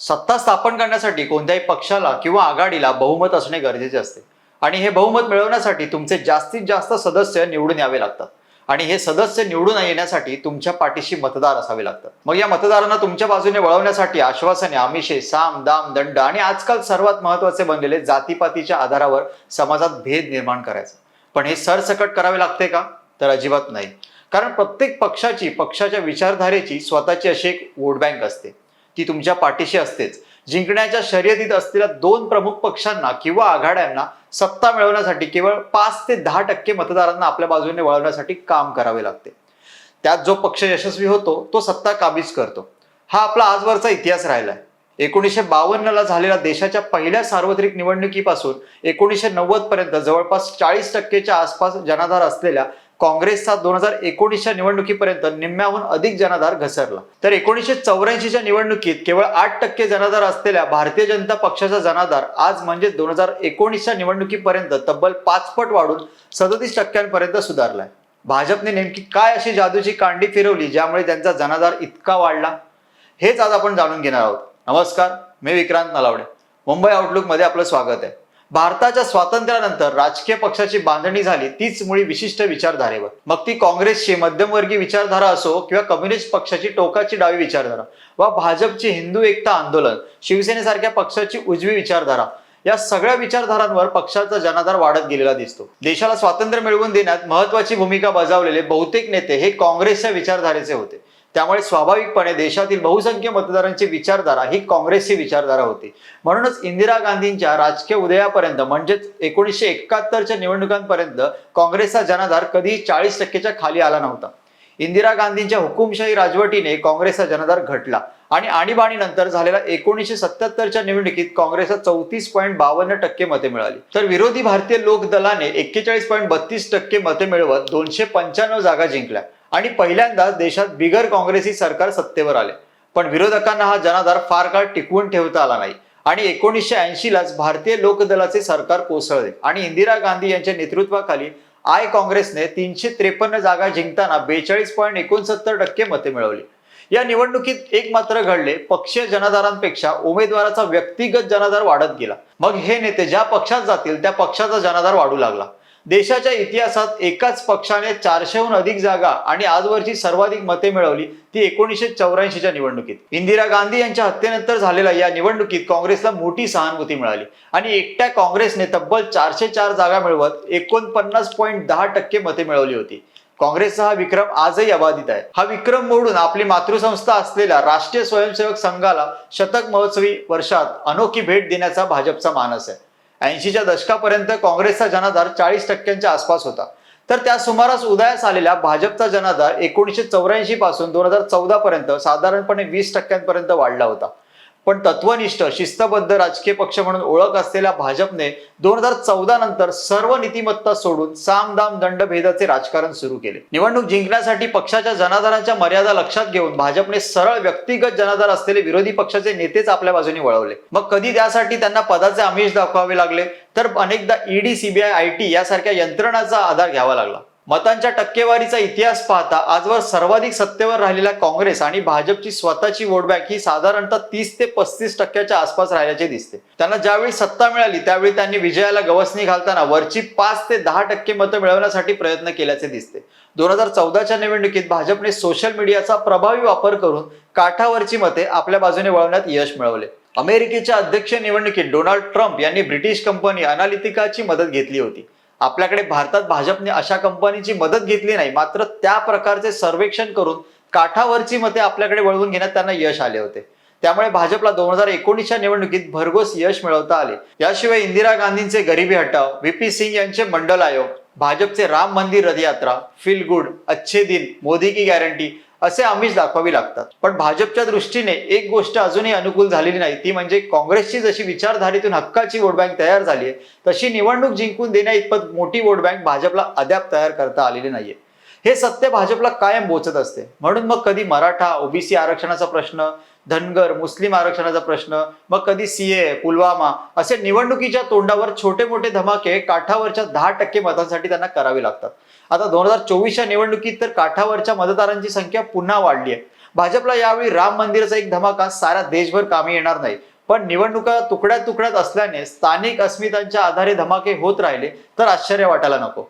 सत्ता स्थापन करण्यासाठी कोणत्याही पक्षाला किंवा आघाडीला बहुमत असणे गरजेचे असते. आणि हे बहुमत मिळवण्यासाठी तुमचे जास्तीत जास्त सदस्य निवडून यावे लागतात. आणि हे सदस्य निवडून येण्यासाठी तुमच्या पाठीशी मतदार असावे लागतात. मग या मतदारांना तुमच्या बाजूने वळवण्यासाठी आश्वासने आमिषे साम दाम दंड आणि आजकाल सर्वात महत्त्वाचे बनलेले जातीपातीच्या आधारावर समाजात भेद निर्माण करायचा. पण हे सरसकट करावे लागते का? तर अजिबात नाही. कारण प्रत्येक पक्षाची पक्षाच्या विचारधारेची स्वतःची अशी एक वोट बँक असते. ती तुमच्या पाठीशी असतेच. जिंकण्याच्या शर्यतीत असलेल्या दोन प्रमुख पक्षांना किंवा आघाड्यांना सत्ता मिळवण्यासाठी केवळ पाच ते दहा टक्के मतदारांना आपल्या बाजूने वळवण्यासाठी काम करावे लागते. त्यात जो पक्ष यशस्वी होतो तो सत्ता काबीज करतो. हा आपला आजवरचा इतिहास राहिला आहे एकोणीसशे बावन्नला झालेल्या देशाच्या पहिल्या सार्वत्रिक निवडणुकीपासून एकोणीसशे नव्वद पर्यंत जवळपास चाळीस टक्केच्या आसपास जनाधार असलेल्या काँग्रेसचा दोन हजार एकोणीसच्या निवडणुकीपर्यंत निम्म्याहून अधिक जनाधार घसरला. तर एकोणीसशे चौऱ्याऐंशीच्या निवडणुकीत केवळ आठ टक्के जनाधार असलेल्या भारतीय जनता पक्षाचा जनाधार आज म्हणजे दोन हजार एकोणीसच्या निवडणुकीपर्यंत तब्बल पाचपट वाढून सदतीस टक्क्यांपर्यंत सुधारलाय. भाजपने नेमकी काय अशी जादूची कांडी फिरवली ज्यामुळे त्यांचा जनाधार इतका वाढला? हेच आज आपण जाणून घेणार आहोत. नमस्कार मी विक्रांत नलावडे. मुंबई आउटलुकमध्ये आपलं स्वागत आहे. भारताच्या स्वातंत्र्यानंतर राजकीय पक्षाची बांधणी झाली तीच मुळी विशिष्ट विचारधारेवर. मग ती काँग्रेसची मध्यमवर्गीय विचारधारा असो किंवा कम्युनिस्ट पक्षाची टोकाची डावी विचारधारा वा भाजपची हिंदू एकता आंदोलन शिवसेनेसारख्या पक्षाची उजवी विचारधारा या सगळ्या विचारधारांवर पक्षाचा जनाधार वाढत गेलेला दिसतो. देशाला स्वातंत्र्य मिळवून देण्यात महत्वाची भूमिका बजावलेले बहुतेक नेते हे काँग्रेसच्या विचारधारेचे होते. त्यामुळे स्वाभाविकपणे देशातील बहुसंख्य मतदारांची विचारधारा ही काँग्रेसची विचारधारा होती. म्हणूनच इंदिरा गांधींच्या राजकीय उदयापर्यंत म्हणजेच एकोणीसशे एकाहत्तरच्या निवडणुकांपर्यंत काँग्रेसचा जनाधार कधीही चाळीस टक्केच्या खाली आला नव्हता. इंदिरा गांधींच्या हुकुमशाही राजवटीने काँग्रेसचा जनाधार घटला आणि आणीबाणीनंतर झालेल्या एकोणीसशे सत्याहत्तरच्या निवडणुकीत काँग्रेसला चौतीस पॉईंट बावन्न टक्के मते मिळाली. तर विरोधी भारतीय लोक दलाने एक्केचाळीस पॉईंट बत्तीस टक्के मते मिळवत दोनशे पंच्याण्णव जागा जिंकल्या. आणि पहिल्यांदाच देशात बिगर काँग्रेसी सरकार सत्तेवर आले. पण विरोधकांना हा जनाधार फार काळ टिकवून ठेवता आला नाही. आणि एकोणीसशे ऐंशीलाच भारतीय लोकदलाचे सरकार कोसळले आणि इंदिरा गांधी यांच्या नेतृत्वाखाली आय काँग्रेसने तीनशे त्रेपन्न जागा जिंकताना बेचाळीस पॉईंट एकोणसत्तर टक्के मते मिळवली. या निवडणुकीत एक मात्र घडले पक्षीय जनाधारांपेक्षा उमेदवाराचा व्यक्तिगत जनाधार वाढत गेला. मग हे नेते ज्या पक्षात जातील त्या पक्षाचा जनाधार वाढू लागला. देशाच्या इतिहासात एकाच पक्षाने चारशेहून अधिक जागा आणि आजवरची सर्वाधिक मते मिळवली ती एकोणीसशे चौऱ्याऐंशीच्या निवडणुकीत. इंदिरा गांधी यांच्या हत्येनंतर झालेल्या या निवडणुकीत काँग्रेसला मोठी सहानुभूती मिळाली. आणि एकट्या काँग्रेसने तब्बल चारशे चार जागा मिळवत एकोणपन्नास पॉईंट दहा टक्के मते मिळवली होती. काँग्रेसचा हा विक्रम आजही अबाधित आहे. हा विक्रम मोडून आपली मातृसंस्था असलेल्या राष्ट्रीय स्वयंसेवक संघाला शतक महोत्सवी वर्षात अनोखी भेट देण्याचा भाजपचा मानस आहे. ऐंशीच्या दशकापर्यंत काँग्रेसचा जनाधार चाळीस टक्क्यांच्या आसपास होता. तर त्या सुमारास उदयास आलेल्या भाजपचा जनाधार एकोणीसशे चौऱ्याऐंशी पासून दोन हजार चौदा पर्यंत साधारणपणे वीस टक्क्यांपर्यंत वाढला होता. पण तत्वनिष्ठ शिस्तबद्ध राजकीय पक्ष म्हणून ओळख असलेल्या भाजपने दोन हजार चौदा नंतर सर्व नीतिमत्ता सोडून साम दाम राजकारण सुरू केले. निवडणूक जिंकण्यासाठी पक्षाच्या जनाधारांच्या मर्यादा लक्षात घेऊन भाजपने सरळ व्यक्तिगत जनाधार असलेले विरोधी पक्षाचे नेतेच आपल्या बाजूने वळवले. मग कधी त्यासाठी त्यांना पदाचे आमिष दाखवावे लागले? तर अनेकदा ईडी सीबीआय आय टी यासारख्या यंत्रणाचा आधार घ्यावा लागला. मतांच्या टक्केवारीचा इतिहास पाहता आजवर सर्वाधिक सत्तेवर राहिलेला काँग्रेस आणि भाजपची स्वतःची वोट बँक ही साधारणतः तीस ते पस्तीस टक्क्याच्या आसपास राहिल्याचे दिसते. त्यांना ज्यावेळी सत्ता मिळाली त्यावेळी त्यांनी विजयाला गवसणी घालताना वरची पाच ते दहा टक्के मतं मिळवण्यासाठी प्रयत्न केल्याचे दिसते. दोन हजार चौदाच्या निवडणुकीत भाजपने सोशल मीडियाचा प्रभावी वापर करून काठावरची मते आपल्या बाजूने वळवण्यात यश मिळवले. अमेरिकेच्या अध्यक्ष निवडणुकीत डोनाल्ड ट्रम्प यांनी ब्रिटिश कंपनी अनालितिकाची मदत घेतली होती. आपल्याकडे भारतात भाजपने अशा कंपनीची मदत घेतली नाही. मात्र त्या प्रकारचे सर्वेक्षण करून काठावरची मते आपल्याकडे वळवून घेण्यात त्यांना यश आले होते. त्यामुळे भाजपला दोन हजार एकोणीसच्या निवडणुकीत भरघोस यश मिळवता आले. याशिवाय इंदिरा गांधींचे गरिबी हटाव व्ही. पी. सिंग यांचे मंडल आयोग भाजपचे राम मंदिर रथयात्रा फील गुड अच्छे दिन मोदी की गॅरंटी असे आमिष दाखवावी लागतात. पण भाजपच्या दृष्टीने एक गोष्ट अजूनही अनुकूल झालेली नाही. ती म्हणजे काँग्रेसची जशी विचारधारेतून हक्काची वोट बँक तयार झाली आहे तशी निवडणूक जिंकून देण्या इतपत मोठी वोट बँक भाजपला अद्याप तयार करता आलेली नाहीये. हे सत्य भाजपला कायम बोचत असते. म्हणून मग कधी मराठा ओबीसी आरक्षणाचा प्रश्न धनगर मुस्लिम आरक्षणाचा प्रश्न मग कधी सीए पुलवामा असे निवडणुकीच्या तोंडावर छोटे मोठे धमाके काठावरच्या दहा टक्के मतांसाठी त्यांना करावे लागतात. आता दोन हजार चोवीसच्या निवडणुकीत तर काठावरच्या मतदारांची संख्या पुन्हा वाढली आहे. भाजपला यावेळी राम मंदिराचा एक धमाका सारा देशभर कामी येणार नाही. पण निवडणुका तुकड्यात तुकड्यात असल्याने स्थानिक अस्मितांच्या आधारे धमाके होत राहिले तर आश्चर्य वाटायला नको.